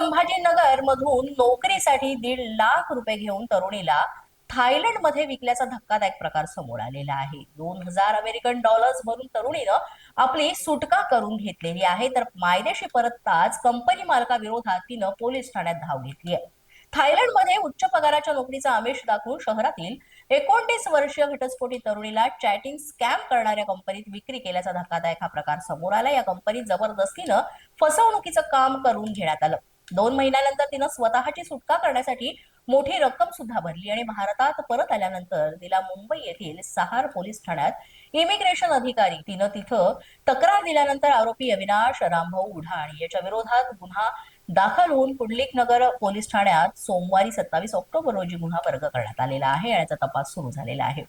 मधून नोकरीसाठी दीड लाख रुपये घेऊन तरुणीला थायलंडमध्ये विकल्याचा धक्कादायक प्रकार समोर आलेला आहे. दोन हजार अमेरिकन डॉलर्स भरून तरुणीनं आपली सुटका करून घेतलेली आहे. तर मायदेशी परतताच कंपनी मालकाविरोधात तिनं पोलीस ठाण्यात धाव घेतली आहे. थायलंडमध्ये उच्च पगाराच्या नोकरीचा आमिष दाखवून शहरातील एकोणतीस वर्षीय घटस्फोटी तरुणीला चॅटिंग स्कॅम करणाऱ्या कंपनीत विक्री केल्याचा धक्कादायक हा प्रकार समोर आला. या कंपनीत जबरदस्तीनं फसवणुकीचं काम करून घेण्यात आलं. दोन महिन्यानंतर तिनं स्वतःची सुटका करण्यासाठी मोठी रक्कम सुद्धा भरली आणि भारतात परत आल्यानंतर तिला मुंबई येथील सहार पोलीस ठाण्यात इमिग्रेशन अधिकारी तिनं तिथं तक्रार दिल्यानंतर आरोपी अविनाश रामभाऊ उढाण याच्या विरोधात गुन्हा दाखल होऊन पुंडलिक नगर पोलीस ठाण्यात सोमवारी सत्तावीस ऑक्टोबर रोजी गुन्हा वर्ग करण्यात आलेला आहे आणि याचा तपास सुरू झालेला आहे.